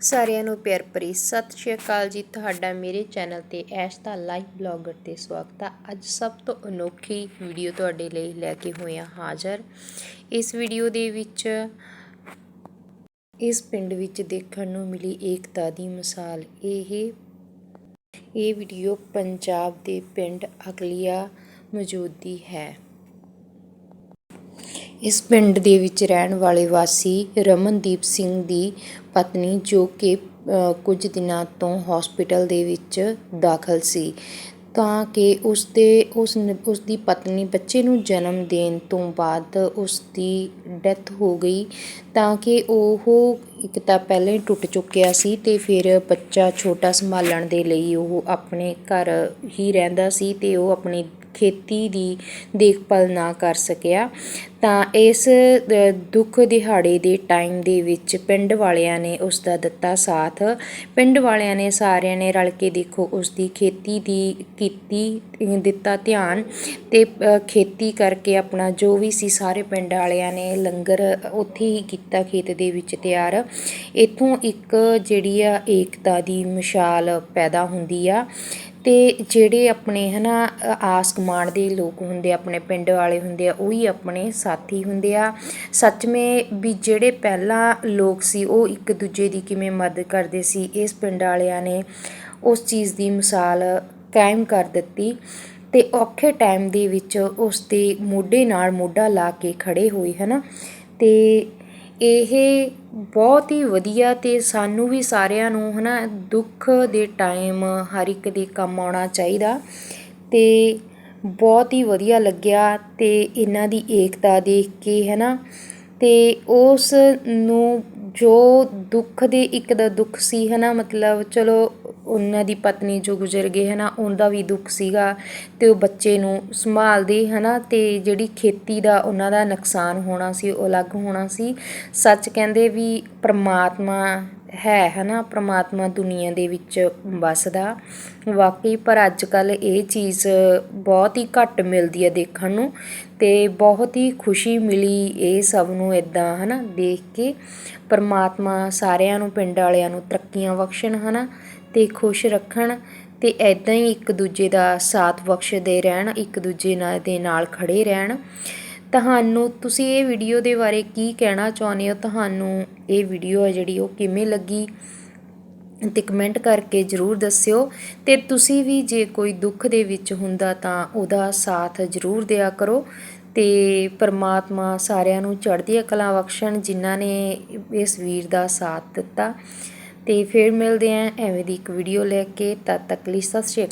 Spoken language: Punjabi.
ਸਾਰਿਆਂ ਨੂੰ ਪਿਆਰ ਭਰੀ ਸਤਿ ਸ਼੍ਰੀ ਅਕਾਲ ਜੀ ਤੁਹਾਡਾ ਮੇਰੇ ਚੈਨਲ ਤੇ ਐਸ਼ ਦਾ ਲਾਈਵ ਬਲੌਗਰ ਤੇ ਸਵਾਗਤ ਆ। ਅੱਜ ਸਭ ਤੋਂ ਅਨੋਖੀ ਵੀਡੀਓ ਤੁਹਾਡੇ ਲਈ ਲੈ ਕੇ ਹੋਇਆ ਹਾਜ਼ਰ। ਇਸ ਵੀਡੀਓ ਦੇ ਵਿੱਚ, ਇਸ ਪਿੰਡ ਵਿੱਚ ਦੇਖਣ ਨੂੰ ਮਿਲੀ ਏਕਤਾ ਦੀ ਮਿਸਾਲ। ਇਹ ਇਹ ਵੀਡੀਓ ਪੰਜਾਬ ਦੇ ਪਿੰਡ ਅਕਲੀਆ ਮੌਜੂਦੀ ਹੈ। ਇਸ ਪਿੰਡ ਦੇ ਵਿੱਚ ਰਹਿਣ ਵਾਲੇ ਵਾਸੀ ਰਮਨਦੀਪ ਸਿੰਘ ਦੀ ਪਤਨੀ ਜੋ ਕਿ ਕੁਝ ਦਿਨਾਂ ਤੋਂ ਹਸਪੀਟਲ ਦੇ ਵਿੱਚ ਦਾਖਲ ਸੀ। ਤਾਂ ਕਿ ਉਸ ਦੇ, ਉਸ ਉਸ ਦੀ ਪਤਨੀ ਬੱਚੇ ਨੂੰ ਜਨਮ ਦੇਣ ਤੋਂ ਬਾਅਦ ਉਸ ਦੀ ਡੈਥ ਹੋ ਗਈ, ਤਾਂ ਕਿ ਉਹ ਇੱਕ ਤਾਂ ਪਹਿਲਾਂ ਹੀ ਟੁੱਟ ਚੁੱਕਿਆ ਸੀ ਤੇ ਫਿਰ ਬੱਚਾ ਛੋਟਾ ਸੰਭਾਲਣ ਦੇ ਲਈ ਉਹ ਆਪਣੇ ਘਰ ਹੀ ਰਹਿੰਦਾ ਸੀ ਤੇ ਉਹ ਆਪਣੀ ਖੇਤੀ ਦੀ ਦੇਖਭਾਲ ਨਾ ਕਰ ਸਕਿਆ, ਤਾਂ ਇਸ ਦੁੱਖ ਦਿਹਾੜੇ ਦੇ ਟਾਈਮ ਦੇ ਵਿੱਚ ਪਿੰਡ ਵਾਲਿਆਂ ਨੇ ਉਸ ਦਾ ਦਿੱਤਾ ਸਾਥ। ਪਿੰਡ ਵਾਲਿਆਂ ਨੇ ਸਾਰਿਆਂ ਨੇ ਰਲ ਕੇ ਦੇਖੋ ਉਸ ਦੀ ਖੇਤੀ ਦੀ ਕੀਤੀ, ਦਿੱਤਾ ਧਿਆਨ ਤੇ ਖੇਤੀ ਕਰਕੇ ਆਪਣਾ ਜੋ ਵੀ ਸੀ ਸਾਰੇ ਪਿੰਡ ਵਾਲਿਆਂ ਨੇ ਲੰਗਰ ਉੱਥੇ ਹੀ ਕੀਤਾ ਖੇਤ ਦੇ ਵਿੱਚ ਤਿਆਰ। ਇੱਥੋਂ ਇੱਕ ਜਿਹੜੀ ਆ ਏਕਤਾ ਦੀ ਮਿਸਾਲ ਪੈਦਾ ਹੁੰਦੀ ਆ। ਅਤੇ ਜਿਹੜੇ ਆਪਣੇ ਹੈ ਨਾ ਆਸ ਕਮਾਂਡ ਦੇ ਲੋਕ ਹੁੰਦੇ ਆ, ਆਪਣੇ ਪਿੰਡ ਵਾਲੇ ਹੁੰਦੇ ਆ ਉਹੀ ਆਪਣੇ ਸਾਥੀ ਹੁੰਦੇ ਆ। ਸੱਚਮੇ ਵੀ ਜਿਹੜੇ ਪਹਿਲਾਂ ਲੋਕ ਸੀ ਉਹ ਇੱਕ ਦੂਜੇ ਦੀ ਕਿਵੇਂ ਮਦਦ ਕਰਦੇ ਸੀ ਇਸ ਪਿੰਡ ਵਾਲਿਆਂ ਨੇ ਉਸ ਚੀਜ਼ ਦੀ ਮਿਸਾਲ ਕਾਇਮ ਕਰ ਦਿੱਤੀ ਅਤੇ ਔਖੇ ਟਾਈਮ ਦੇ ਵਿੱਚ ਉਸ ਦੇ ਮੋਢੇ ਨਾਲ ਮੋਢਾ ਲਾ ਕੇ ਖੜ੍ਹੇ ਹੋਏ ਹੈ ਨਾ ਅਤੇ ਇਹ ਬਹੁਤ ਹੀ ਵਧੀਆ ਅਤੇ ਸਾਨੂੰ ਵੀ ਸਾਰਿਆਂ ਨੂੰ ਹੈ ਨਾ ਦੁੱਖ ਦੇ ਟਾਈਮ ਹਰ ਇੱਕ ਦੇ ਕੰਮ ਆਉਣਾ ਚਾਹੀਦਾ ਅਤੇ ਬਹੁਤ ਹੀ ਵਧੀਆ ਲੱਗਿਆ ਅਤੇ ਇਹਨਾਂ ਦੀ ਏਕਤਾ ਦੇਖ ਕੇ ਹੈ ਨਾ ਅਤੇ ਉਸ ਨੂੰ ਜੋ ਦੁੱਖ ਦੇ ਇੱਕ ਦਾ ਦੁੱਖ ਸੀ ਹੈ ਨਾ ਮਤਲਬ ਚਲੋ ਉਹਨਾਂ ਦੀ ਪਤਨੀ ਜੋ ਗੁਜ਼ਰ ਗਏ ਹੈ ਨਾ ਉਹਦਾ ਵੀ ਦੁੱਖ ਸੀਗਾ ਅਤੇ ਉਹ ਬੱਚੇ ਨੂੰ ਸੰਭਾਲਦੇ ਹੈ ਨਾ ਅਤੇ ਜਿਹੜੀ ਖੇਤੀ ਦਾ ਉਹਨਾਂ ਦਾ ਨੁਕਸਾਨ ਹੋਣਾ ਸੀ, ਉਹ ਅਲੱਗ ਹੋਣਾ ਸੀ। ਸੱਚ ਕਹਿੰਦੇ ਵੀ ਪਰਮਾਤਮਾ ਹੈ ਹੈ ਨਾ ਪ੍ਰਮਾਤਮਾ ਦੁਨੀਆ ਦੇ ਵਿੱਚ ਵਸਦਾ। ਵਾਕਈ ਪਰ ਅੱਜ ਕੱਲ ਇਹ ਚੀਜ਼ ਬਹੁਤ ਹੀ ਘੱਟ ਮਿਲਦੀ ਹੈ ਦੇਖਣ ਨੂੰ ਤੇ ਬਹੁਤ ਹੀ ਖੁਸ਼ੀ ਮਿਲੀ ਇਹ ਸਭ ਨੂੰ ਇਦਾਂ ਨਾ ਦੇਖ ਕੇ। ਪਰਮਾਤਮਾ ਸਾਰਿਆਂ ਨੂੰ, ਪਿੰਡ ਵਾਲਿਆਂ ਨੂੰ ਤਰੱਕੀਆਂ ਬਖਸ਼ਣ ਹੈ ਨਾ ਤੇ ਖੁਸ਼ ਰੱਖਣ ਅਤੇ ਇੱਦਾਂ ਹੀ ਇੱਕ ਦੂਜੇ ਦਾ ਸਾਥ ਬਖਸ਼ਦੇ ਰਹਿਣ, ਇੱਕ ਦੂਜੇ ਨਾਲ ਦੇ ਨਾਲ ਖੜ੍ਹੇ ਰਹਿਣ। ਤੁਹਾਨੂੰ ਤੁਸੀਂ ਇਹ ਵੀਡੀਓ ਦੇ ਬਾਰੇ ਕੀ ਕਹਿਣਾ ਚਾਹੁੰਦੇ ਹੋ? ਤੁਹਾਨੂੰ ਇਹ ਵੀਡੀਓ ਹੈ ਜਿਹੜੀ ਉਹ ਕਿਵੇਂ ਲੱਗੀ? ਤੇ ਕਮੈਂਟ ਕਰਕੇ ਜਰੂਰ ਦੱਸਿਓ। ਤੇ ਤੁਸੀਂ ਵੀ ਜੇ ਕੋਈ ਦੁੱਖ ਦੇ ਵਿੱਚ ਹੁੰਦਾ ਤਾਂ ਉਹਦਾ ਸਾਥ ਜਰੂਰ ਦਿਆ ਕਰੋ। ਤੇ ਪਰਮਾਤਮਾ ਸਾਰਿਆਂ ਨੂੰ ਚੜ੍ਹਦੀ ਕਲਾ ਬਖਸ਼ਣ, ਜਿਨ੍ਹਾਂ ਨੇ ਇਸ ਵੀਰ ਦਾ ਸਾਥ ਦਿੱਤਾ। ਤੇ ਫਿਰ ਮਿਲਦੇ ਆਂ ਐਵੇਂ ਦੀ ਇੱਕ ਵੀਡੀਓ ਲੈ ਕੇ, ਤਦ ਤੱਕ ਲਈ ਸਤਿ ਸ਼੍ਰੀ ਅਕਾਲ।